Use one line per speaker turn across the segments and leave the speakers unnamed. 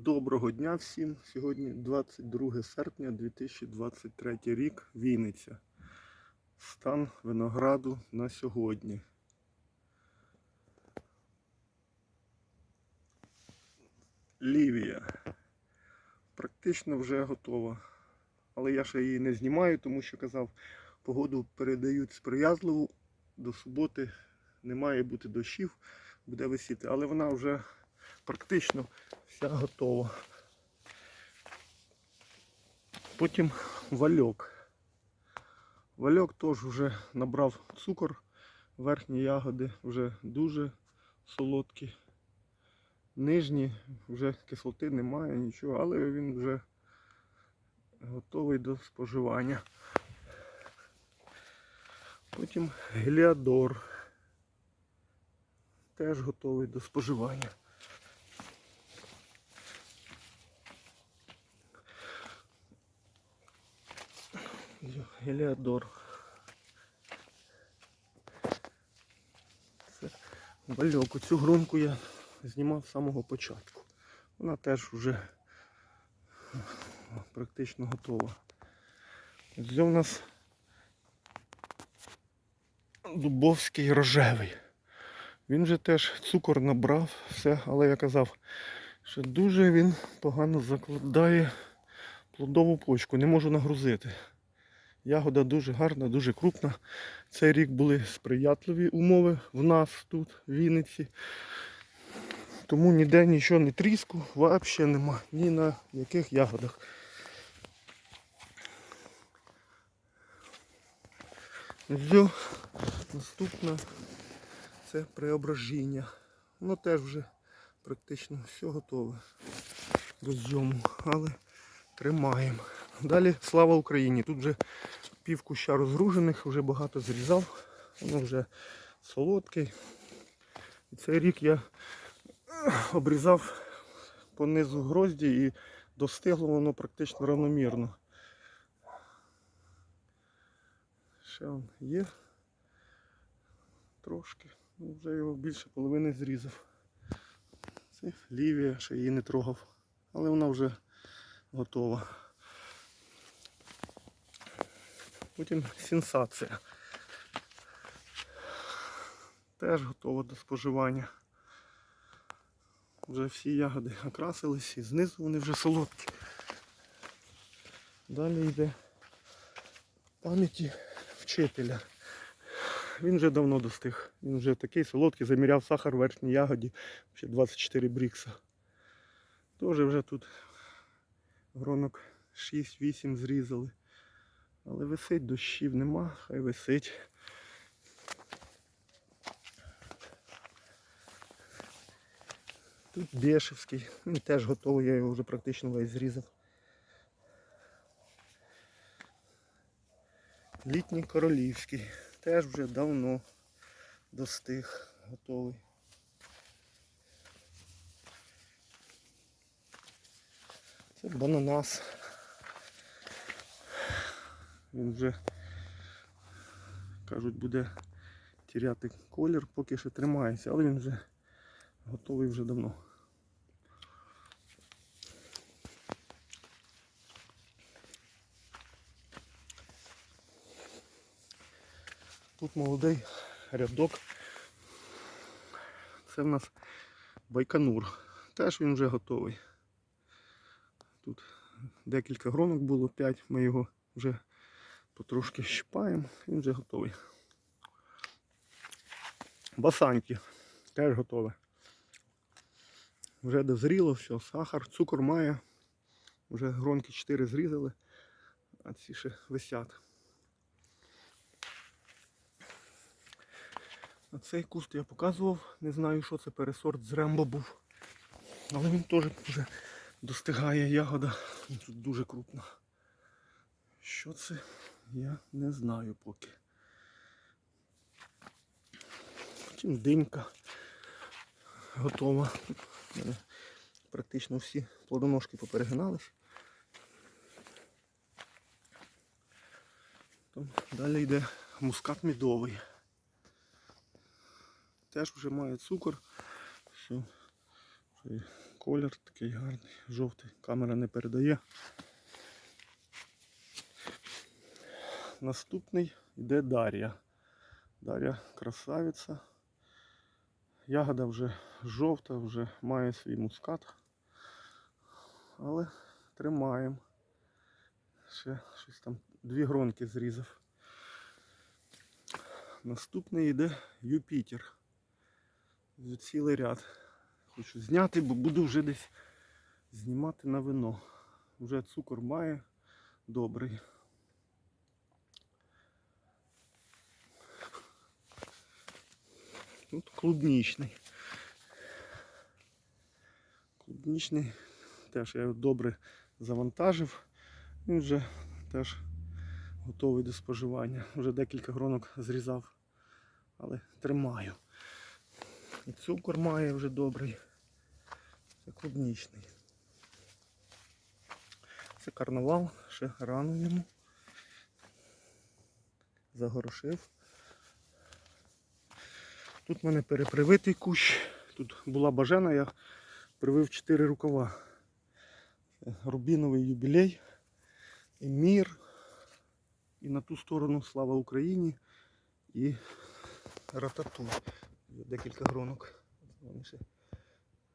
Доброго дня всім. Сьогодні 22 серпня 2023 рік. Вінниця. Стан винограду на сьогодні. Лівія. Практично вже готова. Але я ще її не знімаю, тому що казав, погоду передають сприязливу. До суботи не має бути дощів, буде висіти. Але вона вже практично вся готова. Потім вальок. Вальок теж вже набрав цукор, верхні ягоди вже дуже солодкі. Нижні вже кислоти немає, нічого, але він вже готовий до споживання. Потім геліадор. Теж готовий до споживання. Геліадор. Це вальок. Цю гронку я знімав з самого початку. Вона теж вже практично готова. Це у нас дубовський рожевий. Він же теж цукор набрав, все, але я казав, що дуже він погано закладає плодову почку, не можу нагрузити. Ягода дуже гарна, дуже крупна. Цей рік були сприятливі умови в нас тут, в Вінниці. Тому ніде нічого не тріску, взагалі нема, ні на яких ягодах. Все, наступне це преображення. Воно теж вже практично все готове до зйому, але тримаємо. Далі слава Україні. Тут вже пів куща розгружених, вже багато зрізав. Воно вже солодкий. І цей рік я обрізав по низу грозді і достигло воно практично равномірно. Ще он є трошки. Ну, вже його більше половини зрізав. Це лівія, ще її не трогав, але вона вже готова. Потім сенсація. Теж готова до споживання. Вже всі ягоди окрасились і знизу вони вже солодкі. Далі йде пам'яті вчителя. Він вже давно достиг. Він вже такий солодкий, заміряв сахар в верхній ягоді, ще 24 брікса. Теж вже тут гронок 6-8 зрізали. Але висить, дощів нема, хай висить. Тут Бешевський, він теж готовий, я його вже практично весь зрізав. Літній королівський, теж вже давно достиг, готовий. Це бананас. Він вже, кажуть, буде тіряти колір, поки що тримається, але він вже готовий вже давно. Тут молодий рядок. Це в нас байконур. Теж він вже готовий. Тут декілька гронок було, 5, ми його вже потрошки щипаємо, він вже готовий. Басаньки теж готове. Вже дозріло, все, сахар, цукор має. Вже гронки 4 зрізали, а ці ще висять. А цей куст я показував, не знаю, що це пересорт з Рембо був. Але він теж вже достигає ягода. Тут дуже крупна. Що це? Я не знаю поки. Потім динька готова. Практично всі плодоножки поперегинались. Далі йде мускат мідовий. Теж вже має цукор. Все. Колір такий гарний, жовтий. Камера не передає. Наступний йде Дар'я. Дар'я красавиця. Ягода вже жовта, вже має свій мускат. Але тримаємо. Ще щось там дві гронки зрізав. Наступний йде Юпітер. Цілий ряд. Хочу зняти, бо буду вже десь знімати на вино. Вже цукор має добрий. Тут клубнічний. Клубнічний теж я його добре завантажив. Він вже теж готовий до споживання. Вже декілька гронок зрізав, але тримаю. І цукор має вже добрий. Це клубнічний. Це карнавал, ще рано йому. Загорошив. Тут в мене перепривитий кущ. Тут була бажана, я привив 4 рукава. Рубіновий юбілей, мір. І на ту сторону слава Україні і ратату. Декілька гронок. Вони ще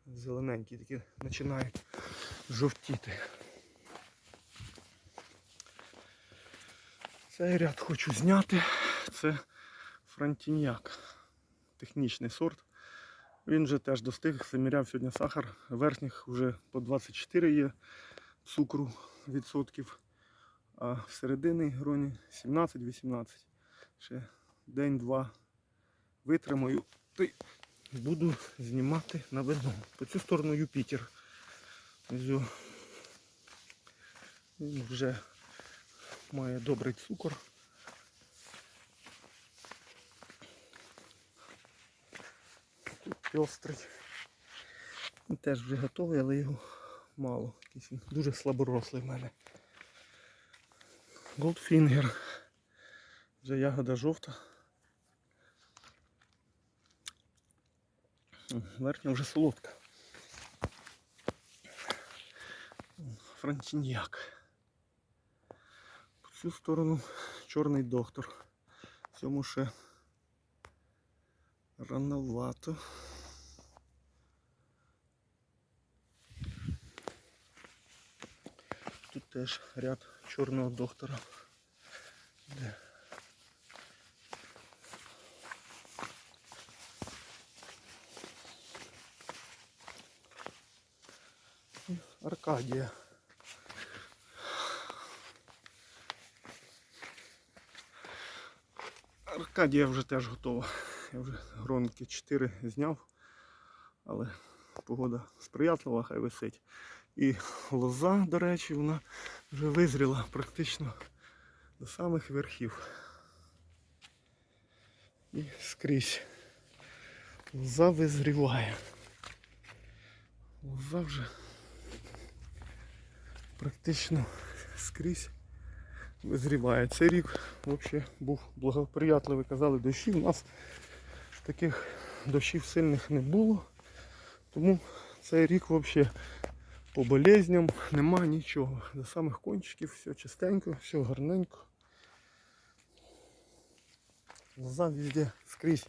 зелененькі, такі починають жовтіти. Цей ряд хочу зняти. Це франтіньяк. Технічний сорт. Він вже теж достиг, заміряв сьогодні сахар. Верхніх вже по 24 є цукру відсотків, а в середині гроні 17-18. Ще день-два витримаю, й буду знімати на вино. По цю сторону Юпітер. Він вже має добрий цукор. Тут пестрий. Він теж вже готовий, але його мало. Він дуже слаборослий в мене. Goldfinger. Вже ягода жовта. Верхня вже солодка. Франтіньяк. По цю сторону чорний доктор. Цьому ще рановато. Тут теж ряд чорного доктора. Де? Аркадія. Аркадія вже теж готова. Я вже гронки 4 зняв, але погода сприятлива, хай висить. І лоза, до речі, вона вже визріла практично до самих верхів. І скрізь. Лоза визріває. Лоза вже практично скрізь визріває. Цей рік взагалі був благоприятливий, казали, дощів. У нас таких дощів сильних не було. Тому цей рік взагалі по болезням нема нічого. До самих кончиків все чистенько, все гарненько. Лоза везде скрізь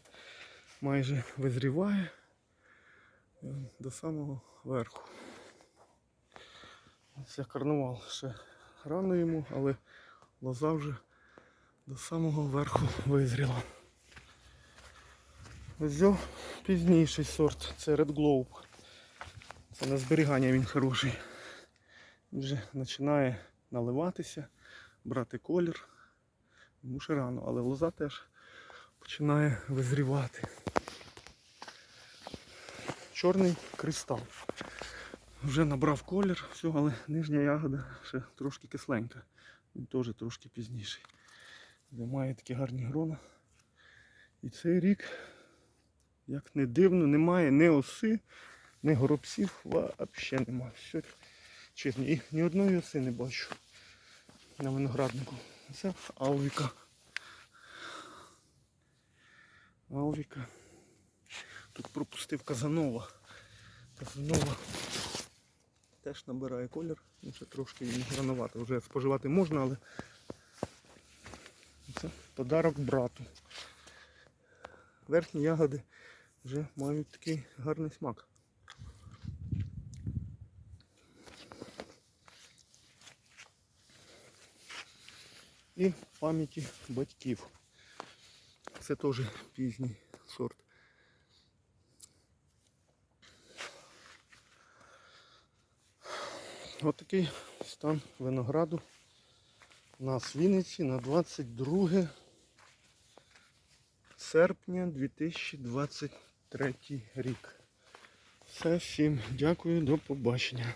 майже визріває до самого верху. Це карнавал ще рано йому, але лоза вже до самого верху визріла. Ось пізніший сорт, це Red Globe. Це на зберігання він хороший. Вже починає наливатися, брати колір. Йому ще рано, але лоза теж починає визрівати. Чорний кристал. Вже набрав колір, все, але нижня ягода ще трошки кисленька. Він теж трошки пізніший. Де має такі гарні грона. І цей рік, як не дивно, немає ні оси, ні горобців, взагалі немає. Все чесно. І ні одної оси не бачу на винограднику. Це Алвіка. Алвіка. Тут пропустив Казанова. Казанова теж набирає колір. Ну, ще трошки він гранувати. Вже споживати можна, але це подарок брату. Верхні ягоди вже мають такий гарний смак. І пам'яті батьків. Це теж пізній сорт. Ось такий стан винограду у нас в Вінниці на 22 серпня 2023 рік. Все, всім дякую, до побачення.